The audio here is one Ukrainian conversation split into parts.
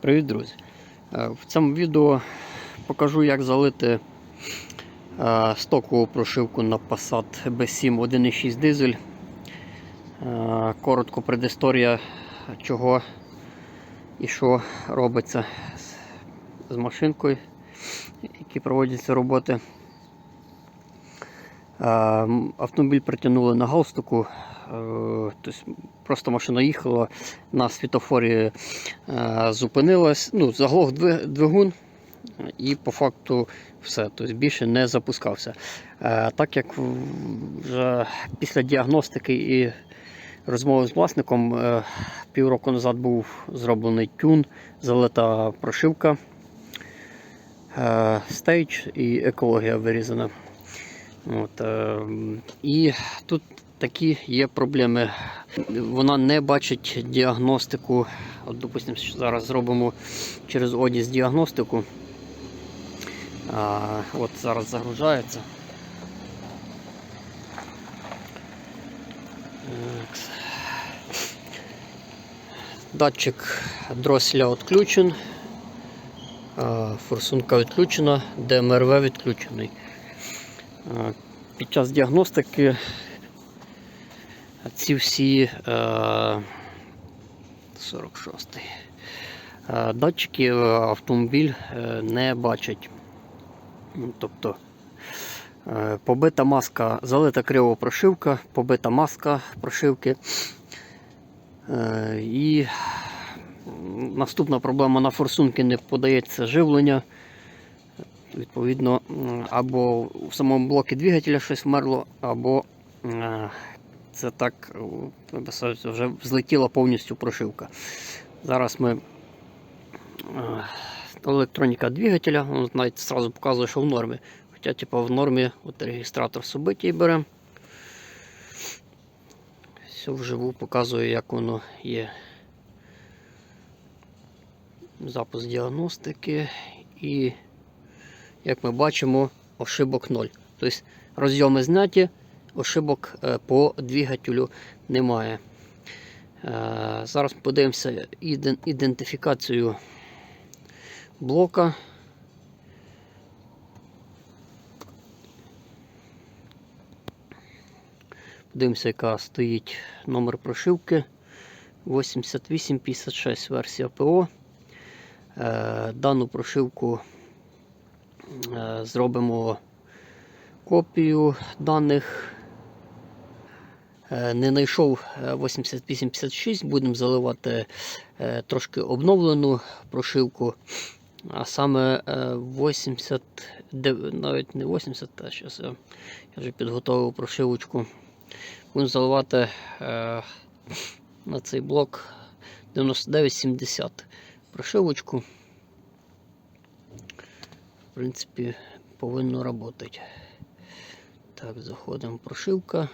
Привіт, друзі! Е, В цьому відео покажу, як залити е, стокову прошивку на Passat B7 1.6 дизель. Е, Коротко предісторія, чого і що робиться з- з машинкою, які проводяться роботи. Автомобіль притягнули на галстуку. е, просто машина їхала на світофорі е, зупинилась, ну, заглох двигун, і по факту все. Тобто більше не запускався. Е, так як вже після діагностики і розмови з власником півроку назад був зроблений тюн, залита прошивка, стейдж і екологія вирізана. От, е, і тут такі є проблеми. Вона не бачить діагностику. От, допустимо, зараз зробимо через одіс діагностику. А, от зараз загружається. Датчик дросселя відключен. Форсунка відключена, ДМРВ відключений. Під час діагностики ці всі е, 46 е, датчики е, автомобіль е, не бачить. Ну, Тобто е, побита маска, залита криво прошивка, побита маска прошивки. Е, І наступна проблема на форсунки не подається живлення. Відповідно, або в самому блокі двигателя щось вмерло, або е, це так е, вже злетіла повністю прошивка. Зараз ми е, електроніка двигателя, навіть одразу показує, що в нормі. Хоча типу, в нормі от реєстратор событий беремо. Все вживу показує, як воно є. Запуск діагностики і, як ми бачимо, ошибок 0. Тобто розйоми зняті, ошибок е, по двигателю немає. Е, Зараз подивимося ідентифікацію блока. Подивимося, яка стоїть номер прошивки 8856 версія ПО. Е, Дану прошивку зробимо копію даних. Е, Не знайшов е, 8856, будемо заливати е, трошки обновлену прошивку. А саме е, 80, навіть не 80, а зараз я, вже підготовив прошивочку. Будемо заливати е, на цей блок 9970 прошивочку. Принципі, повинно працювати. Так, заходимо прошивка.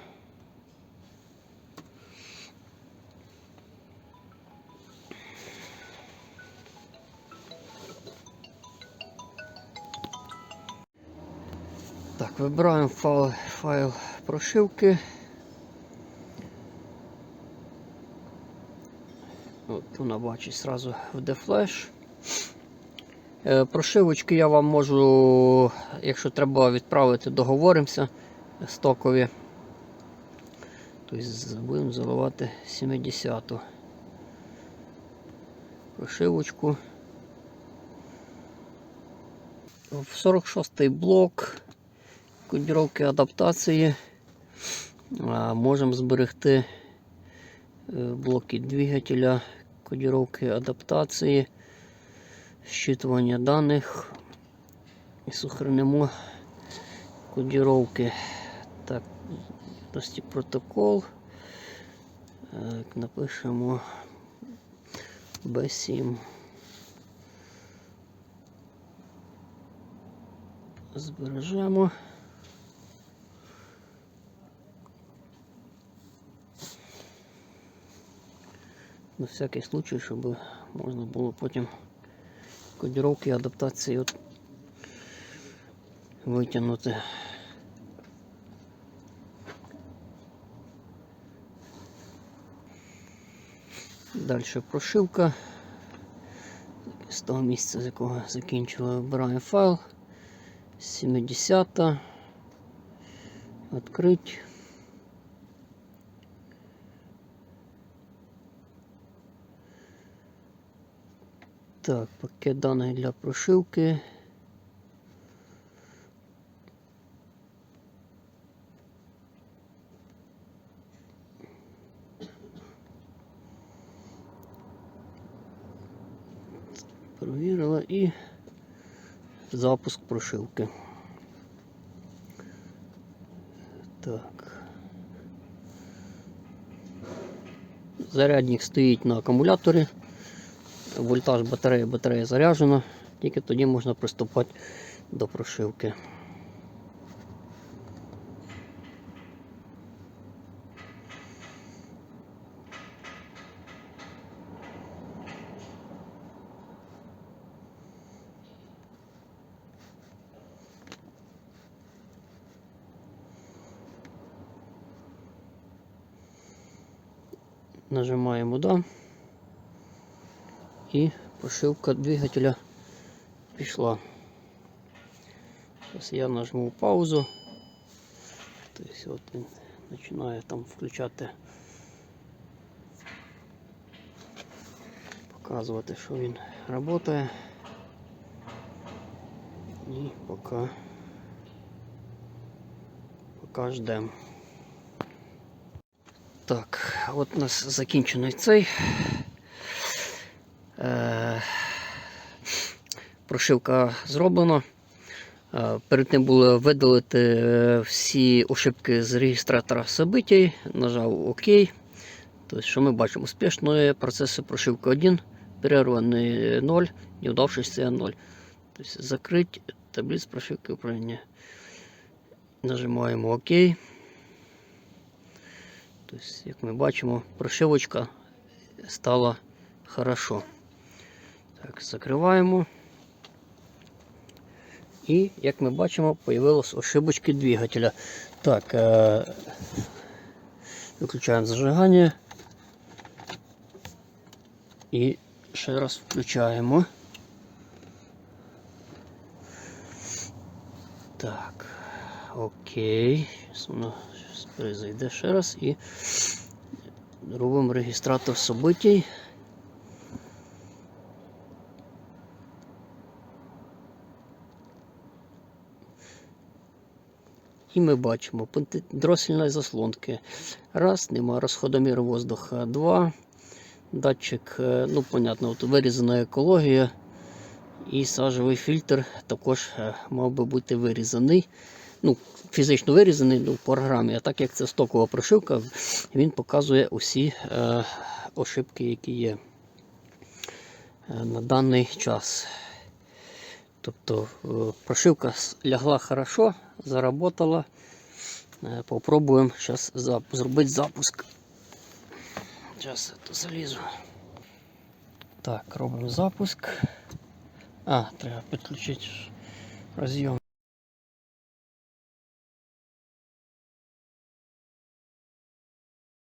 Так, вибираємо файл, файл прошивки. От вона бачить сразу в DFlash. Е, Прошивочки я вам можу, якщо треба відправити, договоримося стокові. Тобто будемо заливати 70-ту прошивочку. В 46-й блок кодіровки адаптації. Можемо зберегти е, блоки двигателя, кодіровки адаптації, щитування даних і сохранимо кодіровки. Так, ось протокол. Так, напишемо B7. Збережемо. На всякий случай, щоб можна було потім кодіровки адаптації от витягнути. Далі прошивка. з того місця, з якого закінчили, вибираємо файл. 70. Відкрить. Так, пакет даних для прошивки. Провірила і запуск прошивки. Так. Зарядник стоїть на акумуляторі. Вольтаж батареї, батарея заряджена, тільки тоді можна приступати до прошивки. Нажимаємо «Да». І прошивка двигателя пішла. Зараз я нажму паузу. Тобто от він починає там включати, показувати, що він працює. І поки, поки ждемо. Так, от у нас закінчений цей. Е, Прошивка зроблена. Е, Перед тим було видалити е, всі ошибки з реєстратора событий. Нажав ОК. Тобто, що ми бачимо? Успішний процес прошивки 1, перерваний 0, не вдавшийся 0. Тобто, закрити таблицю прошивки управління. Нажимаємо ОК. Тобто, як ми бачимо, прошивочка стала хорошо. Так, закриваємо. І, як ми бачимо, появились ошибочки двигателя. Так, е виключаємо зажигання. І ще раз включаємо. Так, окей. Воно перезайде ще раз і робимо реєстратор событий. І ми бачимо дросельної заслонки. Раз, нема розходоміру воздуха. Два. Датчик, е, ну, понятно, от вирізана екологія. І сажовий фільтр також е, мав би бути вирізаний. Ну, фізично вирізаний ну, в програмі, а так як це стокова прошивка, він показує усі е, ошибки, які є е, на даний час. Тобто е, прошивка лягла хорошо, заработала. Е, Попробуємо зараз зробити запуск. Зараз я залізу. Так, робимо запуск. А, треба підключити розйом.